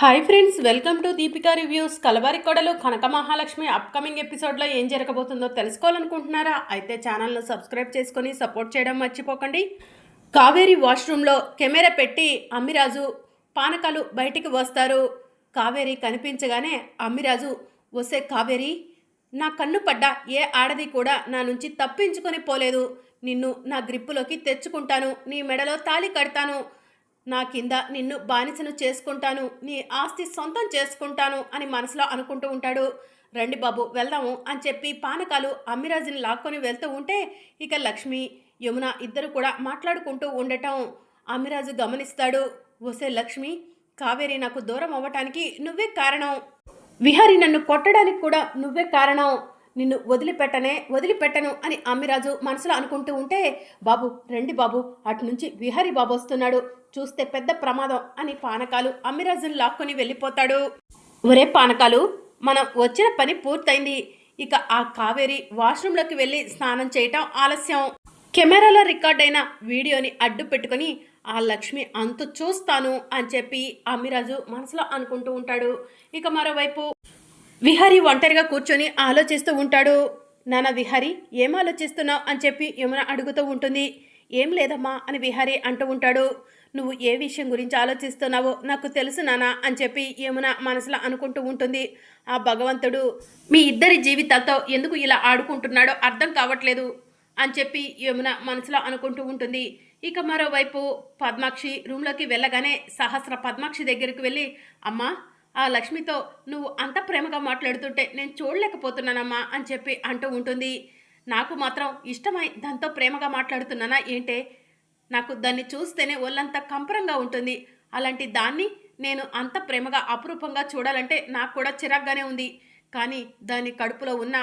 Hi friends welcome to Deepika reviews Kalavarikodalu Kanaka Mahalakshmi upcoming ఎపిసోడ్లో ఏం జరగబోతుందో తెలుసుకోవాలనుకుంటున్నారా? అయితే ఛానల్ను సబ్స్క్రైబ్ చేసుకొని సపోర్ట్ చేయడం మర్చిపోకండి. కావేరి వాష్రూమ్లో కెమెరా పెట్టి అమ్మిరాజు పానకాలు బయటికి వస్తారు. కావేరి కనిపించగానే అమ్మిరాజు వసే కావేరి నా కన్ను పడ్డ ఏ ఆడది కూడా నా నుంచి తప్పించుకొని పోలేదు. నిన్ను నా గ్రిప్పులోకి తెచ్చుకుంటాను. నీ మెడలో తాళి కడతాను. నా కింద నిన్ను బానిసను చేసుకుంటాను నీ ఆస్తి సొంతం చేసుకుంటాను అని మనసులో అనుకుంటూ ఉంటాడు. రండి బాబు వెళ్దాము అని చెప్పి పానకాలు అమ్మిరాజుని లాక్కొని వెళ్తూ ఉంటే ఇక లక్ష్మి యమున ఇద్దరు కూడా మాట్లాడుకుంటూ ఉండటం అమ్మిరాజు గమనిస్తాడు. వసే లక్ష్మి కావేరి నాకు దూరం అవ్వటానికి నువ్వే కారణం. విహారి నన్ను కొట్టడానికి కూడా నువ్వే కారణం. నిన్ను వదిలిపెట్టనే వదిలిపెట్టను అని అమ్మిరాజు మనసులో అనుకుంటూ ఉంటే బాబు రండి బాబు అటు నుంచి విహారీ బాబు వస్తున్నాడు. చూస్తే పెద్ద ప్రమాదం అని పానకాలు అమ్మిరాజును లాక్కొని వెళ్ళిపోతాడు. ఒరే పానకాలు మనం వచ్చిన పని పూర్తయింది. ఇక ఆ కావేరి వాష్రూమ్లోకి వెళ్ళి స్నానం చేయటం ఆలస్యం. కెమెరాలో రికార్డ్ అయిన వీడియోని అడ్డు పెట్టుకొని ఆ లక్ష్మి అంత చూస్తాను అని చెప్పి అమ్మిరాజు మనసులో అనుకుంటూ ఉంటాడు. ఇక మరోవైపు విహారీ ఒంటరిగా కూర్చొని ఆలోచిస్తూ ఉంటాడు. నాన్న విహారీ ఏం ఆలోచిస్తున్నావు? అని చెప్పి యమున అడుగుతూ ఉంటుంది. ఏం లేదమ్మా అని విహారీ అంటూ ఉంటాడు. నువ్వు ఏ విషయం గురించి ఆలోచిస్తున్నావో నాకు తెలుసు నానా అని చెప్పి యమున మనసులో అనుకుంటూ ఉంటుంది. ఆ భగవంతుడు మీ ఇద్దరి జీవితాలతో ఎందుకు ఇలా ఆడుకుంటున్నాడో అర్థం కావట్లేదు అని చెప్పి యమున మనసులో అనుకుంటూ ఉంటుంది. ఇక మరోవైపు పద్మాక్షి రూమ్లోకి వెళ్ళగానే సహస్ర పద్మాక్షి దగ్గరికి వెళ్ళి అమ్మా ఆ లక్ష్మితో నువ్వు అంత ప్రేమగా మాట్లాడుతుంటే నేను చూడలేకపోతున్నానమ్మా అని చెప్పి అంటూ ఉంటుంది. నాకు మాత్రం ఇష్టమై దాంతో ప్రేమగా మాట్లాడుతున్నానా ఏంటే? నాకు దాన్ని చూస్తేనే ఒళ్ళంతా కంపరంగా ఉంటుంది. అలాంటి దాన్ని నేను అంత ప్రేమగా అపురూపంగా చూడాలంటే నాకు కూడా చిరాగ్గానే ఉంది. కానీ దాని కడుపులో ఉన్న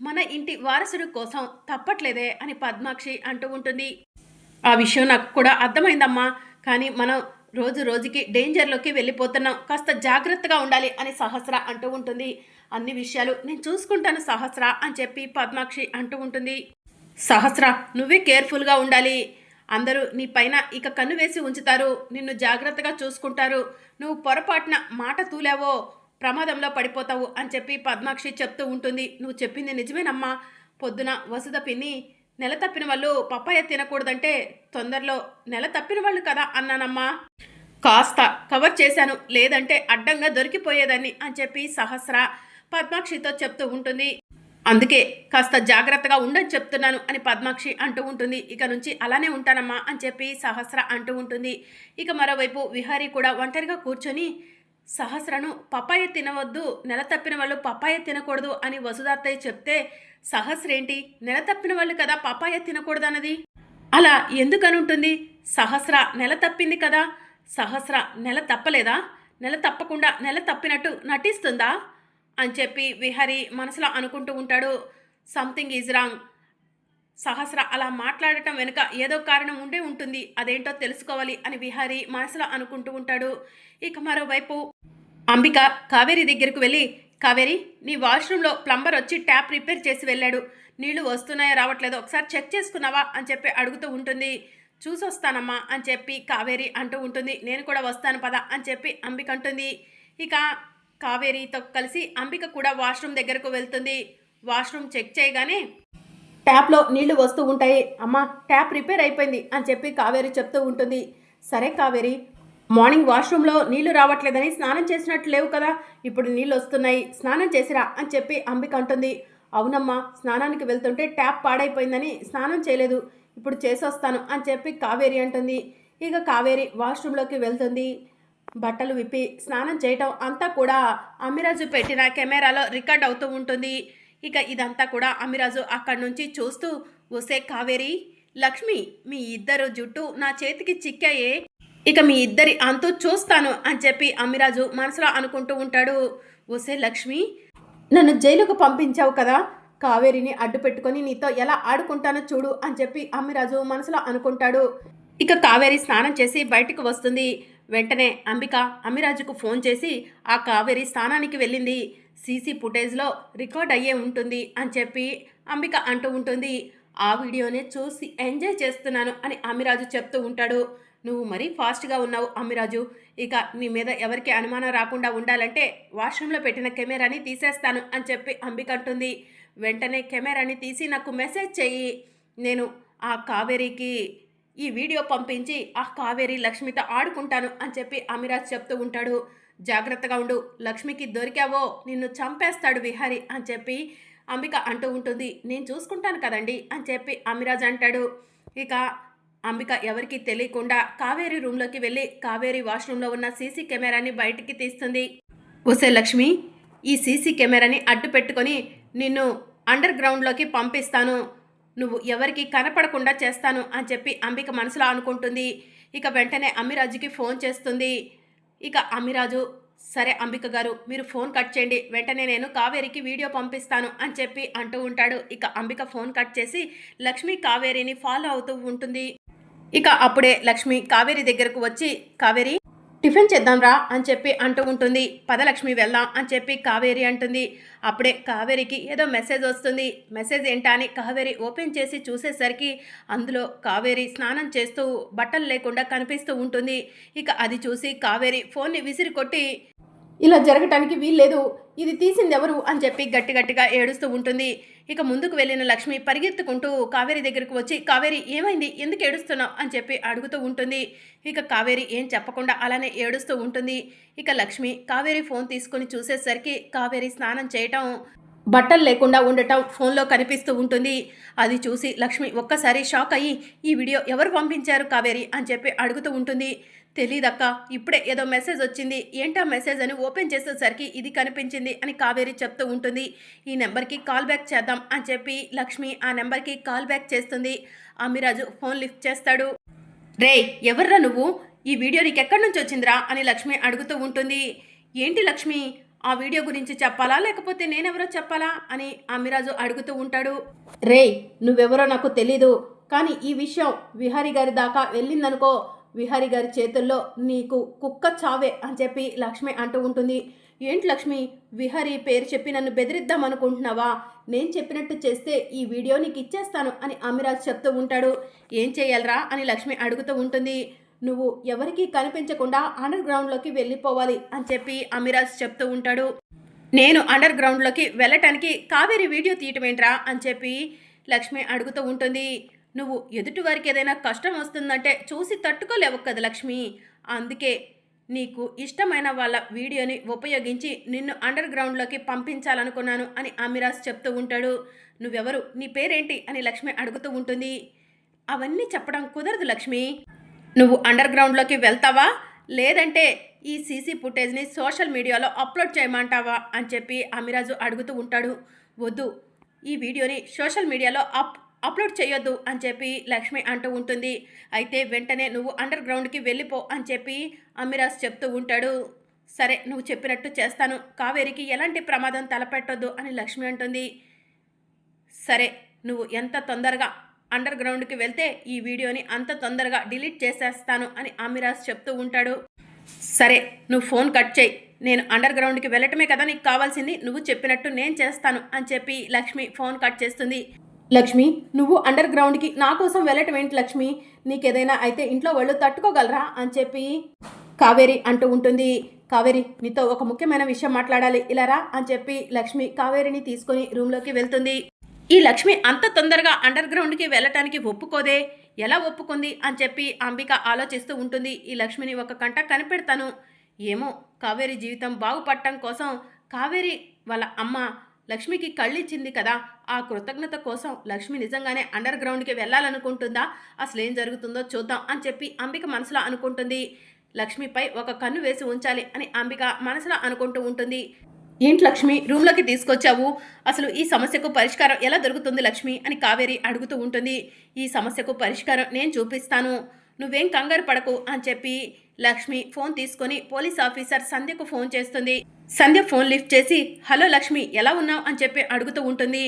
మన ఇంటి వారసుడు కోసం తప్పట్లేదే అని పద్మాక్షి అంటూ ఉంటుంది. ఆ విషయం నాకు కూడా అర్థమైందమ్మా. కానీ మనం రోజు రోజుకి డేంజర్లోకి వెళ్ళిపోతున్నాం. కాస్త జాగ్రత్తగా ఉండాలి అని సహస్ర అంటూ ఉంటుంది. అన్ని విషయాలు నేను చూసుకుంటాను సహస్ర అని చెప్పి పద్మాక్షి అంటూ ఉంటుంది. సహస్ర నువ్వే కేర్ఫుల్గా ఉండాలి. అందరూ నీ పైన ఇక కన్ను వేసి ఉంచుతారు. నిన్ను జాగ్రత్తగా చూసుకుంటారు. నువ్వు పొరపాటున మాట తూలావో ప్రమాదంలో పడిపోతావు అని చెప్పి పద్మాక్షి చెప్తూ ఉంటుంది. నువ్వు చెప్పింది నిజమేనమ్మా. పొద్దున వసుద పిన్ని నెల తప్పిన వాళ్ళు పప్పాయ తినకూడదంటే తొందరలో నెల తప్పిన వాళ్ళు కదా అన్నానమ్మా. కాస్త కవర్ చేశాను లేదంటే అడ్డంగా దొరికిపోయేదాన్ని అని చెప్పి సహస్ర పద్మాక్షితో చెప్తూ ఉంటుంది. అందుకే కాస్త జాగ్రత్తగా ఉండని చెప్తున్నాను అని పద్మాక్షి అంటూ ఉంటుంది. ఇక నుంచి అలానే ఉంటానమ్మా అని చెప్పి సహస్ర అంటూ ఉంటుంది. ఇక మరోవైపు విహారీ కూడా ఒంటరిగా కూర్చొని సహస్రను పపాయ తినవద్దు నెల తప్పిన వాళ్ళు పపాయ తినకూడదు అని వసుదాత్తయ్య చెప్తే సహస్రేంటి? నెల తప్పిన వాళ్ళు కదా పప్పాయ తినకూడదన్నది? అలా ఎందుకని ఉంటుంది సహస్ర నెల తప్పింది కదా? సహస్ర నెల తప్పలేదా? నెల తప్పకుండా నెల తప్పినట్టు నటిస్తుందా? అని చెప్పి విహరి మనసులో అనుకుంటూ ఉంటాడు. Something is wrong. సహస్ర అలా మాట్లాడటం వెనుక ఏదో కారణం ఉండే ఉంటుంది. అదేంటో తెలుసుకోవాలి అని విహారి మనసులో అనుకుంటూ ఉంటాడు. ఇక మరోవైపు అంబిక కావేరి దగ్గరకు వెళ్ళి కావేరి నీ వాష్రూమ్లో ప్లంబర్ వచ్చి ట్యాప్ రిపేర్ చేసి వెళ్ళాడు. నీళ్ళు వస్తున్నాయో రావట్లేదో ఒకసారి చెక్ చేసుకున్నావా? అని చెప్పి అడుగుతూ ఉంటుంది. చూసొస్తానమ్మా అని చెప్పి కావేరి అంటూ ఉంటుంది. నేను కూడా వస్తాను పద అని చెప్పి అంబిక అంటుంది. ఇక కావేరితో కలిసి అంబిక కూడా వాష్రూమ్ దగ్గరకు వెళ్తుంది. వాష్రూమ్ చెక్ చేయగానే ట్యాప్లో నీళ్ళు వస్తూ ఉంటాయి. అమ్మ ట్యాప్ రిపేర్ అయిపోయింది అని చెప్పి కావేరి చెప్తూ ఉంటుంది. సరే కావేరి మార్నింగ్ వాష్రూమ్లో నీళ్ళు రావట్లేదని స్నానం చేసినట్టు లేవు కదా. ఇప్పుడు నీళ్ళు వస్తున్నాయి. స్నానం చేసిరా అని చెప్పి అంబిక అంటుంది. అవునమ్మా స్నానానికి వెళ్తుంటే ట్యాప్ పాడైపోయిందని స్నానం చేయలేదు. ఇప్పుడు చేసొస్తాను అని చెప్పి కావేరి అంటుంది. ఇక కావేరి వాష్రూమ్లోకి వెళ్తుంది. బట్టలు విప్పి స్నానం చేయటం అంతా కూడా అమ్మిరాజు పెట్టిన కెమెరాలో రికార్డ్ అవుతూ ఉంటుంది. ఇక ఇదంతా కూడా అమిరాజు అక్కడి నుంచి చూస్తూ వసే కావేరి లక్ష్మి మీ ఇద్దరు జుట్టు నా చేతికి చిక్కాయే. ఇక మీ ఇద్దరి అంతు చూస్తాను అని చెప్పి అమ్మిరాజు మనసులో అనుకుంటూ ఉంటాడు. వసే లక్ష్మి నన్ను జైలుకు పంపించావు కదా. కావేరిని అడ్డు పెట్టుకొని నీతో ఎలా ఆడుకుంటానో చూడు అని చెప్పి అమ్మిరాజు మనసులో అనుకుంటాడు. ఇక కావేరి స్నానం చేసి బయటకు వస్తుంది. వెంటనే అంబిక అమ్మిరాజుకు ఫోన్ చేసి ఆ కావేరి స్నానానికి వెళ్ళింది. సీసీ ఫుటేజ్లో రికార్డ్ అయ్యే ఉంటుంది అని చెప్పి అంబిక అంటూ ఉంటుంది. ఆ వీడియోనే చూసి ఎంజాయ్ చేస్తున్నాను అని అమిరాజు చెప్తూ ఉంటాడు. నువ్వు మరీ ఫాస్ట్గా ఉన్నావు అమ్మిరాజు ఇక నీ మీద ఎవరికి అనుమానం రాకుండా ఉండాలంటే వాష్రూమ్లో పెట్టిన కెమెరాని తీసేస్తాను అని చెప్పి అంబిక అంటుంది. వెంటనే కెమెరాని తీసి నాకు మెసేజ్ చెయ్యి. నేను ఆ కావేరికి ఈ వీడియో పంపించి ఆ కావేరి లక్ష్మితో ఆడుకుంటాను అని చెప్పి అమిరాజ్ చెప్తూ ఉంటాడు. జాగ్రత్తగా ఉండు. లక్ష్మికి దొరికావో నిన్ను చంపేస్తాడు విహారి అని చెప్పి అంబిక అంటూ ఉంటుంది. నేను చూసుకుంటాను కదండి అని చెప్పి అమిరాజ్ అంటాడు. ఇక అంబిక ఎవరికి తెలియకుండా కావేరి రూమ్లోకి వెళ్ళి కావేరి వాష్రూమ్లో ఉన్న సీసీ కెమెరాని బయటికి తీస్తుంది. ఒసే లక్ష్మి ఈ సీసీ కెమెరాని అడ్డు పెట్టుకొని నిన్ను అండర్ గ్రౌండ్లోకి పంపిస్తాను. నువ్వు ఎవరికి కనపడకుండా చేస్తాను అని చెప్పి అంబిక మనసులో అనుకుంటుంది. ఇక వెంటనే అమ్మిరాజుకి ఫోన్ చేస్తుంది. ఇక అమ్మిరాజు సరే అంబిక గారు మీరు ఫోన్ కట్ చేయండి వెంటనే నేను కావేరికి వీడియో పంపిస్తాను అని చెప్పి అంటూ ఉంటాడు. ఇక అంబిక ఫోన్ కట్ చేసి లక్ష్మి కావేరిని ఫాలో అవుతూ ఉంటుంది. ఇక అప్పుడే లక్ష్మి కావేరి దగ్గరకు వచ్చి కావేరి టిఫిన్ చేద్దాంరా అని చెప్పి అంటూ ఉంటుంది. పదలక్ష్మి వెళ్దాం అని చెప్పి కావేరి అంటుంది. అప్పుడే కావేరికి ఏదో మెసేజ్ వస్తుంది. మెసేజ్ ఏంటా అని కావేరి ఓపెన్ చేసి చూసేసరికి అందులో కావేరి స్నానం చేస్తూ బట్టలు లేకుండా కనిపిస్తూ ఉంటుంది. ఇక అది చూసి కావేరి ఫోన్ని విసిరి కొట్టి ఇలా జరగటానికి వీల్లేదు. ఇది తీసింది ఎవరు అని చెప్పి గట్టి గట్టిగా ఏడుస్తూ ఉంటుంది. ఇక ముందుకు వెళ్ళిన లక్ష్మి పరిగెత్తుకుంటూ కావేరి దగ్గరకు వచ్చి కావేరి ఏమైంది? ఎందుకు ఏడుస్తున్నావు? అని చెప్పి అడుగుతూ ఉంటుంది. ఇక కావేరి ఏం చెప్పకుండా అలానే ఏడుస్తూ ఉంటుంది. ఇక లక్ష్మి కావేరి ఫోన్ తీసుకొని చూసేసరికి కావేరి స్నానం చేయటం బట్టలు లేకుండా ఉండటం ఫోన్లో కనిపిస్తూ ఉంటుంది. అది చూసి లక్ష్మి ఒక్కసారి షాక్ అయ్యి ఈ వీడియో ఎవరు పంపించారు కావేరి? అని చెప్పి అడుగుతూ ఉంటుంది. తెలీదక్క ఇప్పుడే ఏదో మెసేజ్ వచ్చింది. ఏంటా మెసేజ్ అని ఓపెన్ చేసేసరికి ఇది కనిపించింది అని కావేరి చెప్తూ ఉంటుంది. ఈ నెంబర్కి కాల్ బ్యాక్ చేద్దాం అని చెప్పి లక్ష్మి ఆ నెంబర్కి కాల్ బ్యాక్ చేస్తుంది. అమిరాజు ఫోన్ లిఫ్ట్ చేస్తాడు. రే ఎవర్రా నువ్వు? ఈ వీడియో నీకు ఎక్కడి నుంచి వచ్చిందిరా అని లక్ష్మి అడుగుతూ ఉంటుంది. ఏంటి లక్ష్మి? ఆ వీడియో గురించి చెప్పాలా? లేకపోతే నేనెవరో చెప్పాలా? అని అమిరాజు అడుగుతూ ఉంటాడు. రే నువ్వెవరో నాకు తెలీదు. కానీ ఈ విషయం విహారీ గారి దాకా వెళ్ళిందనుకో విహారి గారి చేతుల్లో నీకు కుక్క చావే అని చెప్పి లక్ష్మి అంటూ ఉంటుంది. ఏంటి లక్ష్మి? విహరి పేరు చెప్పి నన్ను బెదిరిద్దాం అనుకుంటున్నావా? నేను చెప్పినట్టు చేస్తే ఈ వీడియో నీకు ఇచ్చేస్తాను అని అమిరాజ్ చెప్తూ ఉంటాడు. ఏం చేయాలరా అని లక్ష్మి అడుగుతూ ఉంటుంది. నువ్వు ఎవరికీ కనిపించకుండా అండర్ గ్రౌండ్లోకి వెళ్ళిపోవాలి అని చెప్పి అమిరాజ్ చెప్తూ ఉంటాడు. నేను అండర్ గ్రౌండ్లోకి వెళ్ళటానికి కావేరి వీడియో తీయటమేంట్రా అని చెప్పి లక్ష్మి అడుగుతూ ఉంటుంది. నువ్వు ఎదుటివారికి ఏదైనా కష్టం వస్తుందంటే చూసి తట్టుకోలేవు కదా లక్ష్మి. అందుకే నీకు ఇష్టమైన వాళ్ళ వీడియోని ఉపయోగించి నిన్ను అండర్ గ్రౌండ్లోకి పంపించాలనుకున్నాను అని అమిరాజ్ చెప్తూ ఉంటాడు. నువ్వెవరు? నీ పేరేంటి? అని లక్ష్మి అడుగుతూ ఉంటుంది. అవన్నీ చెప్పడం కుదరదు లక్ష్మి. నువ్వు అండర్ గ్రౌండ్లోకి వెళ్తావా? లేదంటే ఈ సీసీ ఫుటేజ్ని సోషల్ మీడియాలో అప్లోడ్ చేయమంటావా? అని చెప్పి అమిరాజు అడుగుతూ ఉంటాడు. వద్దు. ఈ వీడియోని సోషల్ మీడియాలో అప్ అప్లోడ్ చేయొద్దు అని చెప్పి లక్ష్మి అంటూ ఉంటుంది. అయితే వెంటనే నువ్వు అండర్ గ్రౌండ్కి వెళ్ళిపో అని చెప్పి అమిరాజ్ చెప్తూ ఉంటాడు. సరే నువ్వు చెప్పినట్టు చేస్తాను. కావేరికి ఎలాంటి ప్రమాదం తలపెట్టొద్దు అని లక్ష్మి అంటుంది. సరే నువ్వు ఎంత తొందరగా అండర్ గ్రౌండ్కి వెళ్తే ఈ వీడియోని అంత తొందరగా డిలీట్ చేసేస్తాను అని అమిరాజ్ చెప్తూ ఉంటాడు. సరే నువ్వు ఫోన్ కట్ చేయి. నేను అండర్ గ్రౌండ్కి వెళ్ళటమే కదా నీకు కావాల్సింది. నువ్వు చెప్పినట్టు నేను చేస్తాను అని చెప్పి లక్ష్మి ఫోన్ కట్ చేస్తుంది. లక్ష్మి నువ్వు అండర్ గ్రౌండ్కి నా కోసం వెళ్ళటం ఏంటి లక్ష్మి? నీకేదైనా అయితే ఇంట్లో వాళ్ళు తట్టుకోగలరా? అని చెప్పి కావేరి అంటూ ఉంటుంది. కావేరి నీతో ఒక ముఖ్యమైన విషయం మాట్లాడాలి. ఇలారా అని చెప్పి లక్ష్మి కావేరిని తీసుకొని రూమ్లోకి వెళ్తుంది. ఈ లక్ష్మి అంత తొందరగా అండర్ గ్రౌండ్కి వెళ్ళటానికి ఒప్పుకోదే? ఎలా ఒప్పుకుంది? అని చెప్పి అంబిక ఆలోచిస్తూ ఉంటుంది. ఈ లక్ష్మిని ఒక కంట కనిపెడతాను. ఏమో కావేరి జీవితం బాగుపడటం కోసం కావేరి వాళ్ళ అమ్మ లక్ష్మికి కళ్ళిచ్చింది కదా ఆ కృతజ్ఞత కోసం లక్ష్మి నిజంగానే అండర్ గ్రౌండ్కి వెళ్ళాలనుకుంటుందా? అసలు ఏం జరుగుతుందో చూద్దాం అని చెప్పి అంబిక మనసులో అనుకుంటుంది. లక్ష్మిపై ఒక కన్ను వేసి ఉంచాలి అని అంబిక మనసులో అనుకుంటూ ఉంటుంది. ఏంటి లక్ష్మి రూమ్లోకి తీసుకొచ్చావు? అసలు ఈ సమస్యకు పరిష్కారం ఎలా దొరుకుతుంది లక్ష్మి అని కావేరి అడుగుతూ ఉంటుంది. ఈ సమస్యకు పరిష్కారం నేను చూపిస్తాను. నువ్వేం కంగారు పడకు అని చెప్పి లక్ష్మి ఫోన్ తీసుకొని పోలీస్ ఆఫీసర్ సంధ్యకు ఫోన్ చేస్తుంది. సంధ్య ఫోన్ లిఫ్ట్ చేసి హలో లక్ష్మి ఎలా ఉన్నావు? అని చెప్పి అడుగుతూ ఉంటుంది.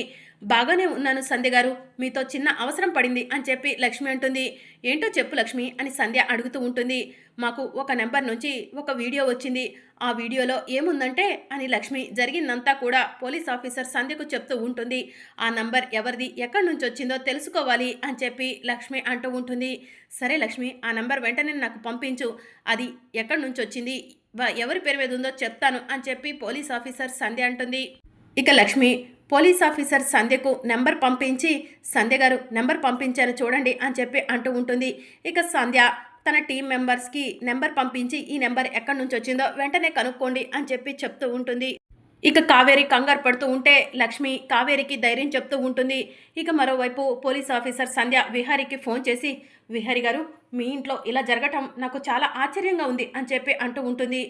బాగానే ఉన్నాను సంధ్య గారు. మీతో చిన్న అవసరం పడింది అని చెప్పి లక్ష్మి అంటుంది. ఏంటో చెప్పు లక్ష్మి అని సంధ్య అడుగుతూ ఉంటుంది. మాకు ఒక నెంబర్ నుంచి ఒక వీడియో వచ్చింది. ఆ వీడియోలో ఏముందంటే అని లక్ష్మి జరిగిందంతా కూడా పోలీస్ ఆఫీసర్ సంధ్యకు చెప్తూ ఉంటుంది. ఆ నంబర్ ఎవరిది ఎక్కడి నుంచి వచ్చిందో తెలుసుకోవాలి అని చెప్పి లక్ష్మి అంటూ ఉంటుంది. సరే లక్ష్మి ఆ నంబర్ వెంటనే నాకు పంపించు. అది ఎక్కడి నుంచి వచ్చింది ఎవరి పేరు మీద ఉందో చెప్తాను అని చెప్పి పోలీస్ ఆఫీసర్ సంధ్య అంటుంది. ఇక లక్ష్మి పోలీస్ ఆఫీసర్ సంధ్యకు నెంబర్ పంపించి సంధ్య గారు నెంబర్ పంపించారు చూడండి అని చెప్పి అంటూ ఉంటుంది. ఇక సంధ్య తన టీం మెంబర్స్కి నెంబర్ పంపించి ఈ నెంబర్ ఎక్కడి నుంచి వచ్చిందో వెంటనే కనుక్కోండి అని చెప్పి చెప్తూ ఉంటుంది. ఇక కావేరి కంగారు పడుతూ ఉంటే లక్ష్మి కావేరికి ధైర్యం చెప్తూ ఉంటుంది. ఇక మరోవైపు పోలీస్ ఆఫీసర్ సంధ్య విహారికి ఫోన్ చేసి విహారి గారు మీ ఇంట్లో ఇలా జరగటం నాకు చాలా ఆశ్చర్యంగా ఉంది అని చెప్పి అంటూ ఉంటుంది.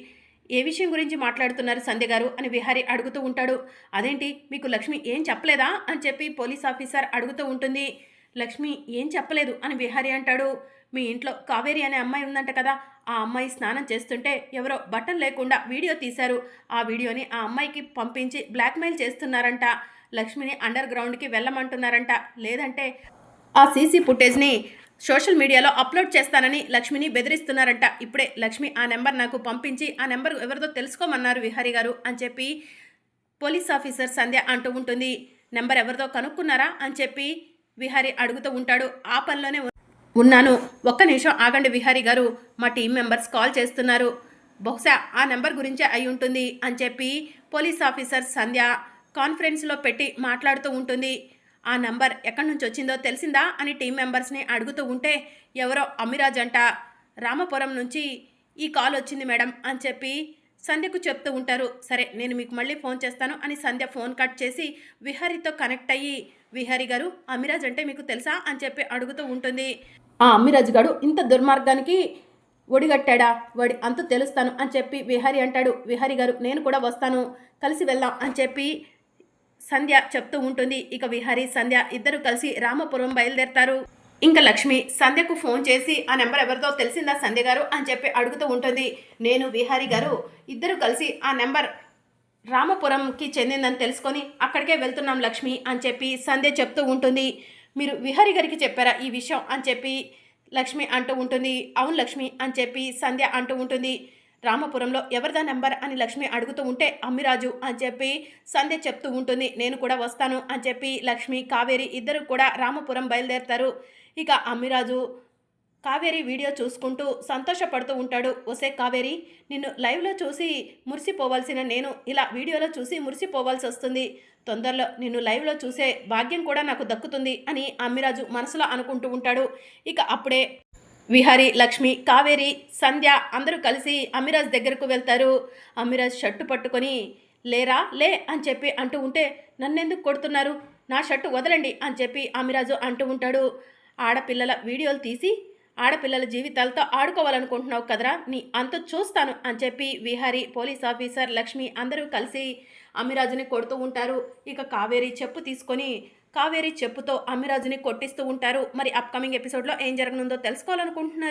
ఏ విషయం గురించి మాట్లాడుతున్నారు సంధ్య గారు అని విహారి అడుగుతూ ఉంటాడు. అదేంటి? మీకు లక్ష్మి ఏం చెప్పలేదా? అని చెప్పి పోలీస్ ఆఫీసర్ అడుగుతూ ఉంటుంది. లక్ష్మి ఏం చెప్పలేదు అని విహారి అంటాడు. మీ ఇంట్లో కావేరి అనే అమ్మాయి ఉందంట కదా ఆ అమ్మాయి స్నానం చేస్తుంటే ఎవరో బట్టలు లేకుండా వీడియో తీశారు. ఆ వీడియోని ఆ అమ్మాయికి పంపించి బ్లాక్మెయిల్ చేస్తున్నారంట. లక్ష్మిని అండర్ గ్రౌండ్కి వెళ్ళమంటున్నారంట. లేదంటే ఆ సీసీ ఫుటేజ్ని సోషల్ మీడియాలో అప్లోడ్ చేస్తానని లక్ష్మిని బెదిరిస్తున్నారంట. ఇప్పుడే లక్ష్మి ఆ నెంబర్ నాకు పంపించి ఆ నెంబర్ ఎవరిదో తెలుసుకోమన్నారు విహారీ గారు అని చెప్పి పోలీస్ ఆఫీసర్ సంధ్య అంటూ ఉంటుంది. నెంబర్ ఎవరిదో కనుక్కున్నారా అని చెప్పి విహారి అడుగుతూ ఉంటాడు. ఆ పనిలోనే ఉన్నాను. ఒక్క నిమిషం ఆగండి విహారీ గారు. మా టీం మెంబర్స్ కాల్ చేస్తున్నారు. బహుశా ఆ నెంబర్ గురించే అయి ఉంటుంది అని చెప్పి పోలీస్ ఆఫీసర్ సంధ్య కాన్ఫరెన్స్లో పెట్టి మాట్లాడుతూ ఉంటుంది. ఆ నంబర్ ఎక్కడి నుంచి వచ్చిందో తెలిసిందా అని టీం మెంబర్స్ని అడుగుతూ ఉంటే ఎవరో అమిరాజ్ అంట రామపురం నుంచి ఈ కాల్ వచ్చింది మేడం అని చెప్పి సంధ్యకు చెప్తూ ఉంటారు. సరే నేను మీకు మళ్ళీ ఫోన్ చేస్తాను అని సంధ్య ఫోన్ కట్ చేసి విహారీతో కనెక్ట్ అయ్యి విహారీ గారు అమిరాజ్ అంటే మీకు తెలుసా అని చెప్పి అడుగుతూ ఉంటుంది. ఆ అమ్మిరాజు గారు ఇంత దుర్మార్గానికి ఒడిగట్టాడా? వాడి అంత తెలుస్తాను అని చెప్పి విహారీ అంటాడు. విహారీ గారు నేను కూడా వస్తాను కలిసి వెళ్దాం అని చెప్పి సంధ్య చెప్తూ ఉంటుంది. ఇక విహారీ సంధ్య ఇద్దరు కలిసి రామపురం బయలుదేరతారు. ఇంకా లక్ష్మి సంధ్యకు ఫోన్ చేసి ఆ నెంబర్ ఎవరిదో తెలిసిందా సంధ్య గారు? అని చెప్పి అడుగుతూ ఉంటుంది. నేను విహారీ గారు. ఇద్దరు కలిసి ఆ నెంబర్ రామపురంకి చెందిందని తెలుసుకొని అక్కడికే వెళ్తున్నాం లక్ష్మి అని చెప్పి సంధ్య చెప్తూ ఉంటుంది. మీరు విహారీ గారికి చెప్పారా ఈ విషయం? అని చెప్పి లక్ష్మి అంటూ ఉంటుంది. అవును లక్ష్మి అని చెప్పి సంధ్య అంటూ ఉంటుంది. రామపురంలో ఎవరిదా నెంబర్ అని లక్ష్మి అడుగుతూ ఉంటే అమ్మిరాజు అని చెప్పి సంధ్య చెప్తూ ఉంటుంది. నేను కూడా వస్తాను అని చెప్పి లక్ష్మి కావేరి ఇద్దరు కూడా రామపురం బయలుదేరుతారు. ఇక అమ్మిరాజు కావేరి వీడియో చూసుకుంటూ సంతోషపడుతూ ఉంటాడు. ఒసే కావేరి నిన్ను లైవ్లో చూసి మురిసిపోవాల్సిన నేను ఇలా వీడియోలో చూసి మురిసిపోవాల్సి వస్తుంది. తొందరలో నిన్ను లైవ్లో చూసే భాగ్యం కూడా నాకు దక్కుతుంది అని అమ్మిరాజు మనసులో అనుకుంటూ ఉంటాడు. ఇక అప్పుడే విహారి లక్ష్మి కావేరి సంధ్య అందరూ కలిసి అమిరాజ్ దగ్గరకు వెళ్తారు. అమిరాజ్ షర్టు పట్టుకొని లేరా లే అని చెప్పి అంటూ ఉంటే నన్నెందుకు కొడుతున్నారు? నా షర్టు వదలండి అని చెప్పి అమిరాజు అంటూ ఉంటాడు. ఆడపిల్లల వీడియోలు తీసి ఆడపిల్లల జీవితాలతో ఆడుకోవాలనుకుంటున్నావు కదరా నీ అంత చూస్తాను అని చెప్పి విహారి పోలీస్ ఆఫీసర్ లక్ష్మి అందరూ కలిసి అమిరాజుని కొడుతూ ఉంటారు. ఇక కావేరి చెప్పు తీసుకొని కావేరి చెప్పుతో అమిరాజుని కొట్టిస్తూ ఉంటారు. మరి అప్కమింగ్ ఎపిసోడ్లో ఏం జరగనుందో తెలుసుకోవాలనుకుంటున్నారు?